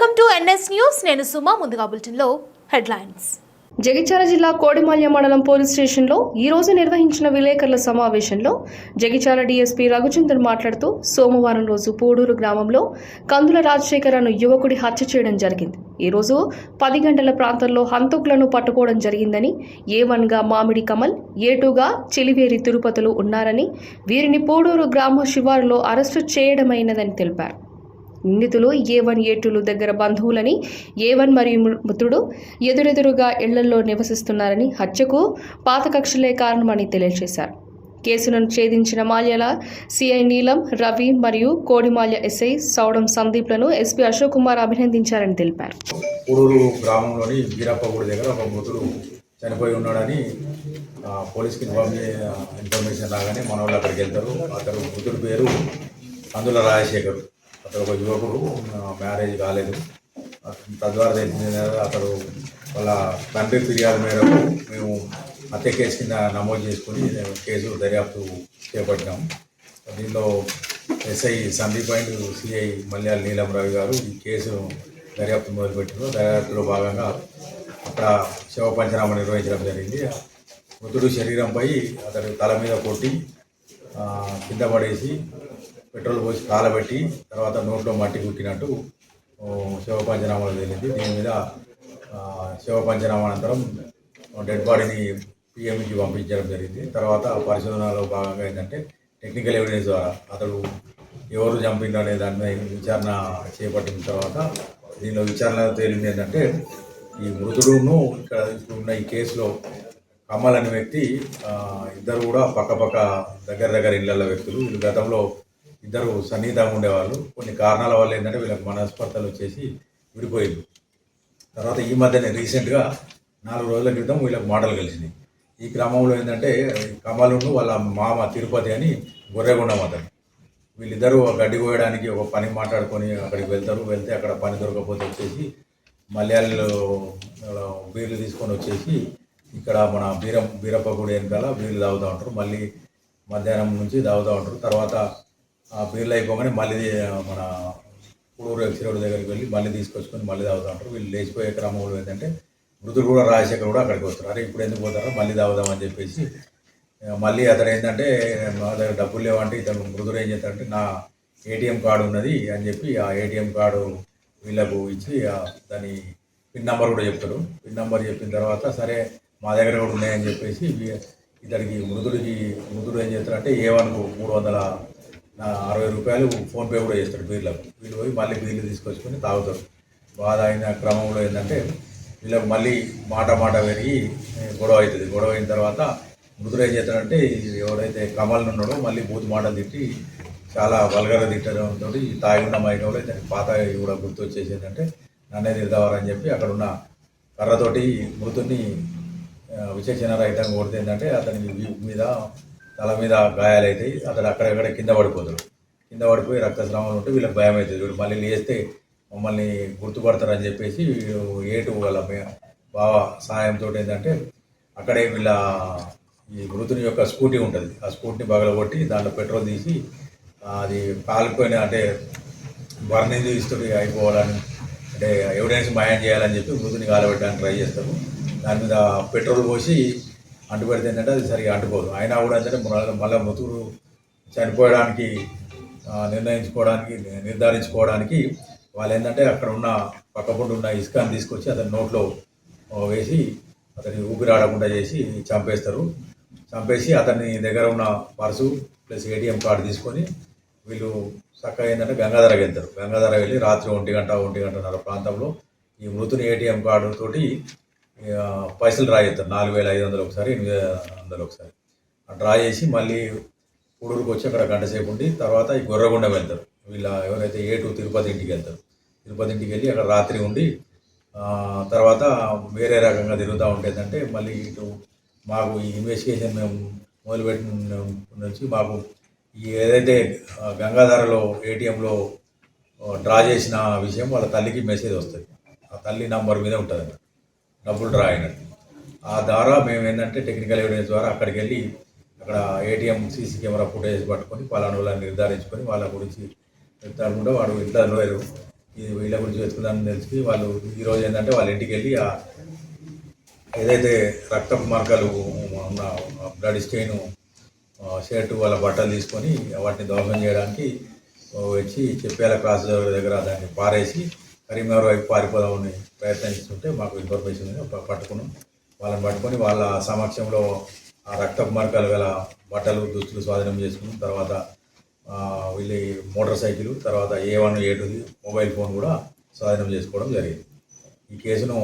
Welcome to NS news. నేను సుమా ముందుగా బులెటిన్లో హెడ్లైన్స్. జగిత్యాల జిల్లా కోడిమాల్య మండలం పోలీస్ స్టేషన్లో ఈ రోజు నిర్వహించిన విలేకరుల సమావేశంలో జగిత్యాల డీఎస్పీ రఘుచందర్ మాట్లాడుతూ సోమవారం రోజు పూడూరు గ్రామంలో కందుల రాజశేఖర్ అను యువకుడి హత్య చేయడం జరిగింది. ఈ రోజు పది గంటల ప్రాంతంలో హంతకులను పట్టుకోవడం జరిగిందని ఏ వన్గా మామిడి కమల్ ఏ టూగా చిలివేరి తిరుపతులు ఉన్నారని వీరిని పూడూరు గ్రామ శివారులో అరెస్టు చేయడమైనదని తెలిపారు. నిందితులు ఏ వన్ ఏ టూలు దగ్గర బంధువులని ఏ వన్ మరియు మృతుడు ఎదురెదురుగా ఇళ్ళలో నివసిస్తున్నారని హత్యకు పాత కక్షలే కారణమని తెలియజేశారు. కేసును ఛేదించిన మాల్యాల సిఐ నీలం రవి మరియు కోడిమాల్య ఎస్ఐ సౌడం సందీప్లను ఎస్పీ అశోక్ కుమార్ అభినందించారని తెలిపారు. కూడూరు గ్రామంలోని వీరప్పగూడి దగ్గర ఒక మృతుడు చనిపోయి ఉన్నాడని పోలీస్కి ఇన్ఫార్మ్ ఇన్ఫర్మేషన్ రాగానే మన వాళ్ళు అక్కడికి వెళ్తారు. అతను మృతుడి పేరు అందుల రాజశేఖర్. అతడు ఒక యువకుడు మ్యారేజ్ కాలేదు. తద్వారా తెలిసింది అతడు వాళ్ళ తండ్రి ఫిర్యాదు మేరకు మేము హత్య కేసు కింద నమోదు చేసుకుని కేసు దర్యాప్తు చేపట్టాము దీనిలో SI Sandeep and CI Mallyala Neelam Ravi గారు ఈ కేసు దర్యాప్తు మొదలుపెట్టారు దర్యాప్తులో భాగంగా అక్కడ శవ పంచనామా నిర్వహించడం జరిగింది. మృతుడు శరీరంపై అతడు తల మీద కొట్టి కింద పడేసి పెట్రోల్ పోసి కాలబెట్టి తర్వాత నోట్లో మట్టి కుట్టినట్టు శివ శవ పంచనామాలు తేలింది దీని మీద శివ శవ పంచనామా అనంతరం డెడ్ బాడీని పిఎంకి పంపించడం జరిగింది. తర్వాత పరిశోధనలో భాగంగా ఏంటంటే టెక్నికల్ ఎవిడెన్స్ ద్వారా అతడు ఎవరు చంపిండు అనే దాని మీద విచారణ చేపట్టిన తర్వాత దీనిలో విచారణ తేలింది ఏంటంటే ఈ మృతుడును ఇక్కడ ఇప్పుడున్న ఈ కేసులో కమల్ అనే వ్యక్తి ఇద్దరు కూడా పక్కపక్క దగ్గర దగ్గర ఇళ్ళల్లో వ్యక్తులు. వీళ్ళు గతంలో ఇద్దరు సన్నిహితంగా ఉండేవాళ్ళు. కొన్ని కారణాల వల్ల ఏంటంటే వీళ్ళకి మనస్పర్ధలు వచ్చేసి విడిపోయింది. తర్వాత ఈ మధ్యనే రీసెంట్గా నాలుగు రోజుల క్రితం వీళ్ళకి మాటలు కలిసినాయి. ఈ క్రమంలో ఏంటంటే కమలును వాళ్ళ మామ తిరుపతి అని గొర్రెగుండం అతను వీళ్ళిద్దరూ గడ్డి కోయడానికి ఒక పని మాట్లాడుకొని అక్కడికి వెళ్తారు. వెళ్తే అక్కడ పని దొరకకపోతే వచ్చేసి మలయాళీలో బీర్లు తీసుకొని వచ్చేసి ఇక్కడ మన బీరం బీరప్ప గుడి వెనకాల బీర్లు తాగుతూ ఉంటారు. మళ్ళీ మధ్యాహ్నం నుంచి తాగుతూ ఉంటారు. తర్వాత బీర్లు అయిపోగానే మళ్ళీ మన పూడూరు ఎక్సిరోడ్ దగ్గరికి వెళ్ళి మళ్ళీ తీసుకొచ్చుకొని మళ్ళీ తాగుతూ ఉంటారు వీళ్ళు లేచిపోయే క్రమంలో ఏంటంటే మృతుడు కూడా రాజశేఖర్ కూడా అక్కడికి వస్తారు. అరే ఇప్పుడు ఎందుకు పోతారో? మళ్ళీ తాగుదామని చెప్పేసి. మళ్ళీ అతను ఏంటంటే మా దగ్గర డబ్బులు లేవంటే ఇతను మృదుడు ఏం చేస్తాడంటే నా ఏటీఎం కార్డు ఉన్నది అని చెప్పి ఆ ఏటీఎం కార్డు వీళ్ళకు ఇచ్చి దాని పిన్ నెంబర్ కూడా చెప్తాడు. పిన్ నెంబర్ చెప్పిన తర్వాత సరే మా దగ్గర కూడా ఉన్నాయని చెప్పేసి ఇతనికి మృదుడికి మృదుడు ఏం చేస్తాడంటే ఏ వన్కు మూడు వందల అరవై రూపాయలు ఫోన్పే కూడా చేస్తాడు బీర్లకు వీళ్ళు పోయి మళ్ళీ బీర్లు తీసుకొచ్చుకొని తాగుతారు. బాధ అయిన క్రమంలో ఏంటంటే వీళ్ళకి మళ్ళీ మాట మాట పెరిగి గొడవ అవుతుంది. గొడవ అయిన తర్వాత మృదుడు ఏం చేస్తాడంటే ఎవరైతే ఎవడైతే కమల్ ఉన్నాడో మళ్ళీ బూత్ మాటలు తిట్టి చాలా వల్గర తిట్టడంతో తాగి ఉన్న మైకంలో దానికి పాత కూడా గుర్తొచ్చేసి ఏంటంటే నన్నే తిడతావారని చెప్పి అక్కడ ఉన్న కర్రతోటి మృతుడిని ఆ, విచక్షణ రహితంగా కొడితే ఏంటంటే అతని మీద తల మీద గాయాలైతాయి అతడు అక్కడక్కడ కింద పడిపోతాడు. కింద పడిపోయి రక్తస్రావం ఉంటే వీళ్ళకి భయం అవుతుంది వీడు మళ్ళీ లేస్తే మమ్మల్ని గుర్తుపడతారని చెప్పేసి ఏటు వాళ్ళ బావ సహాయంతో ఏంటంటే అక్కడే వీళ్ళ ఈ మృతుని యొక్క స్కూటీ ఉంటుంది. ఆ స్కూటీని పగలగొట్టి దాంట్లో పెట్రోల్ తీసి అది కాలిపోయిన అంటే బర్నింగ్ ఇస్తుంది అయిపోవాలని అంటే ఎవిడెన్స్ మాయం చేయాలని చెప్పి మృతుని కాలబెట్టడానికి ట్రై చేస్తారు దాని మీద పెట్రోల్ పోసి అంటుపెడితే ఏంటంటే అది సరిగా అంటుకోదు. అయినా కూడా ఏంటంటే మళ్ళీ మళ్ళీ మృతుడు చనిపోయడానికి నిర్ణయించుకోవడానికి నిర్ధారించుకోవడానికి వాళ్ళు ఏంటంటే అక్కడ ఉన్న పక్కపొండు ఉన్న ఇసుకని తీసుకొచ్చి అతని నోట్లో వేసి అతని ఊపిరాడకుండా చేసి చంపేస్తారు. చంపేసి అతని దగ్గర ఉన్న పర్సు ప్లస్ ఏటీఎం కార్డు తీసుకొని వీళ్ళు చక్కగా ఏంటంటే గంగాధర వెళ్తారు. గంగాధర వెళ్ళి రాత్రి ఒంటి గంట ఒంటి గంటన్నర ప్రాంతంలో ఈ మృతుని ఏటీఎం కార్డు తోటి పైసలు డ్రా చేస్తారు. నాలుగు వేల ఐదు వందలు ఒకసారి ఎనిమిది వందలు ఒకసారి. డ్రా చేసి మళ్ళీ కూడూరుకు వచ్చి అక్కడ గంట సేపు ఉండి తర్వాత ఈ గొర్రగొండ వెళ్తారు. వీళ్ళ ఎవరైతే ఏటు తిరుపతి ఇంటికి వెళ్తారు. తిరుపతి ఇంటికి వెళ్ళి అక్కడ రాత్రి ఉండి తర్వాత వేరే రకంగా తిరుగుతూ ఉండేదంటే మళ్ళీ ఇటు మాకు ఈ ఇన్వెస్టిగేషన్ మేము మొదలుపెట్టిన నుంచి మాకు ఈ ఏదైతే గంగాధరలో ఏటీఎంలో డ్రా చేసిన విషయం వాళ్ళ తల్లికి మెసేజ్ వస్తుంది. ఆ తల్లి నంబర్ మీద ఉంటుంది అన్నమాట. డబ్బులు డ్రా అయినట్టు. ఆ ద్వారా మేము ఏంటంటే టెక్నికల్ ఎవిడెన్స్ ద్వారా అక్కడికి వెళ్ళి అక్కడ ఏటీఎం సీసీ కెమెరా ఫుటేజ్ పట్టుకొని పలానా వాళ్ళని నిర్ధారించుకొని వాళ్ళ గురించి నిర్ధారించుకుంటే వాడు ఇంట్లో లేరు ఇది వీళ్ళ గురించి వెతుకుదామని తెలిసి వాళ్ళు ఈరోజు ఏంటంటే వాళ్ళ ఇంటికి వెళ్ళి ఆ ఏదైతే రక్తపు మార్గాలు ఉన్న బ్లడ్ స్టెయిన్ షర్టు వాళ్ళ బట్టలు తీసుకొని వాటిని దోహదం చేయడానికి వచ్చి చెప్పేల క్రాస్ దగ్గర దాన్ని పారేసి కరీంనగర్ వైపు పారిపోదామని ప్రయత్నిస్తుంటే మాకు ఇన్ఫర్మేషన్ పట్టుకున్నాం. వాళ్ళని పట్టుకొని వాళ్ళ సమక్షంలో ఆ రక్తపు మార్గాలు గల బట్టలు దుస్తులు స్వాధీనం చేసుకున్నాం. తర్వాత వీళ్ళ మోటార్ సైకిల్ తర్వాత ఏ వన్ ఏ టూది మొబైల్ ఫోన్ కూడా స్వాధీనం చేసుకోవడం జరిగింది. ఈ కేసును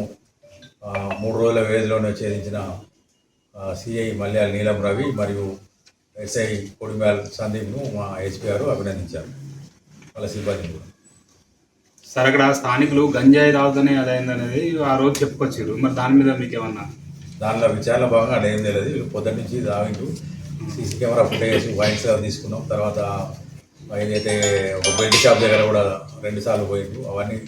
మూడు రోజుల వ్యవధిలోనే ఛేదించిన సిఐ మల్యాల నీలం రవి మరియు ఎస్ఐ కొడిమ్యాల్ సందీప్ను మా ఎస్పీ గారు అభినందించారు. వాళ్ళ సిబ్బందిని కూడా. సార్ అక్కడ స్థానికులు గంజాయి తాగుతూనే అదైంది అనేది ఆ రోజు చెప్పుకొచ్చారు మరి దాని మీద మీకు ఏమన్నా దానిలో విచారణ భాగంగా అక్కడ ఏం తెలియదు. వీళ్ళు పొద్దున్న నుంచి తాగిండు సీసీ కెమెరా ఫుటేజ్ వైన్స్ తీసుకున్నాం. తర్వాత ఏదైతే ఒక బెల్ట్ షాప్ దగ్గర కూడా రెండు సార్లు పోయిండు అవన్నీ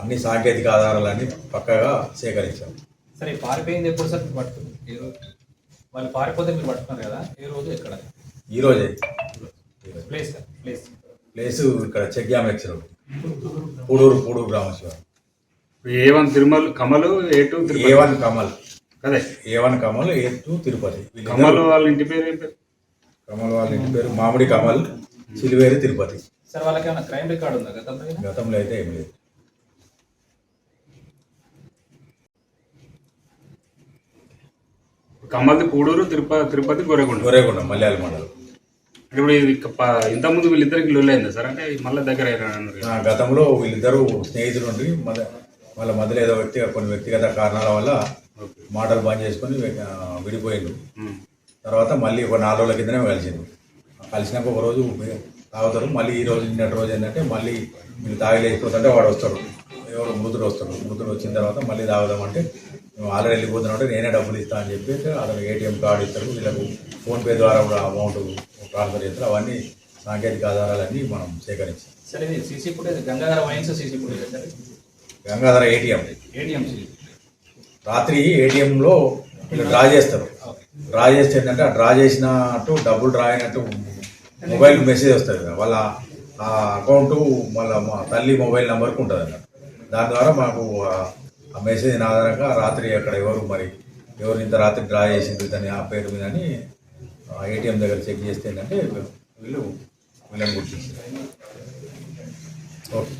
అన్ని సాంకేతిక ఆధారాలన్నీ పక్కగా సేకరించాం. సరే ఈ పారిపోయింది ఎప్పుడు సార్? మీరు ఏ రోజు? వాళ్ళు పారిపోతే మీరు పట్టుకున్నారు కదా? ఏ రోజు? ఎక్కడ? ఈరోజే ప్లేస్ సార్ ప్లేస్. ప్లేస్ ఇక్కడ చెగ్యామెక్స్ road Puduru Puduru Grameshwaram A one Tirumala Kamalu A two A Tirupati one Kamal. అదే A one Kamal A two Tirupati. Kamal వాళ్ళ ఇంటి పేరు ఏం పేరు? కమల్ వాళ్ళ ఇంటి పేరు మామిడి కమల్ చిలివేరి తిరుపతి. సార్ వాళ్ళకి ఏమైనా క్రైమ్ రికార్డ్ ఉందా గతంలో? గతంలో అయితే ఏం లేదు. కమల్ది పూడూరు తిరుపతి తిరుపతి గొర్రెగుండ. గొరేగొండ మలయాళ మండలం. ఇప్పుడు ఇది ఇంతకుముందు వీళ్ళిద్దరికి లొల్లైందా సార్? అంటే మళ్ళీ దగ్గర. ఆ, గతంలో వీళ్ళిద్దరూ స్నేహితులు ఉండి మన వాళ్ళ మధ్యలో ఏదో వ్యక్తిగత కొన్ని వ్యక్తిగత కారణాల వల్ల మాటలు బంద్ చేసుకొని విడిపోయిండు. తర్వాత మళ్ళీ ఒక నాలుగు రోజుల కిందనే కలిసిండు. కలిసినాక ఒక రోజు తాగుతారు. మళ్ళీ ఈ రోజు నిన్నటి రోజు ఏంటంటే మళ్ళీ వీళ్ళు తాగి లేచిపోతుంటే వాడు వస్తాడు. ఎవరు మృతుడు వస్తాడు. మృతుడు వచ్చిన తర్వాత మళ్ళీ తాగుదామంటే మేము ఆల్రెడీ వెళ్ళిపోతున్నాం అంటే నేనే డబ్బులు ఇస్తా అని చెప్పి అతను ఏటీఎం కార్డు ఇస్తాడు. వీళ్ళకు ఫోన్పే ద్వారా కూడా అమౌంట్ ట్రాన్స్ఫర్ చేస్తారు. అవన్నీ సాంకేతిక ఆధారాలన్నీ మనం సేకరించాం సార్ ఇది CC footage Gangadhara wines CC footage sir Gangadhara ATM ATM రాత్రి ఏటీఎంలో డ్రా చేస్తారు. డ్రా చేస్తే ఏంటంటే ఆ డ్రా చేసినట్టు డబ్బులు డ్రా అయినట్టు మొబైల్ మెసేజ్ వస్తుంది కదా. వాళ్ళ ఆ అకౌంట్ మళ్ళీ మా తల్లి మొబైల్ నెంబర్కి ఉంటుంది అన్నట్టు. దాని ద్వారా మాకు ఆ- మెసేజ్ ఆధారంగా రాత్రి అక్కడ ఎవరు మరి ఎవరు ఇంత రాత్రి డ్రా చేసింది దాని ఆ పేరు మీద అని ఏటీఎం దగ్గర చెక్ చేస్తే ఏంటంటే వీళ్ళు వీళ్ళని గుర్తించారు. ఓకే.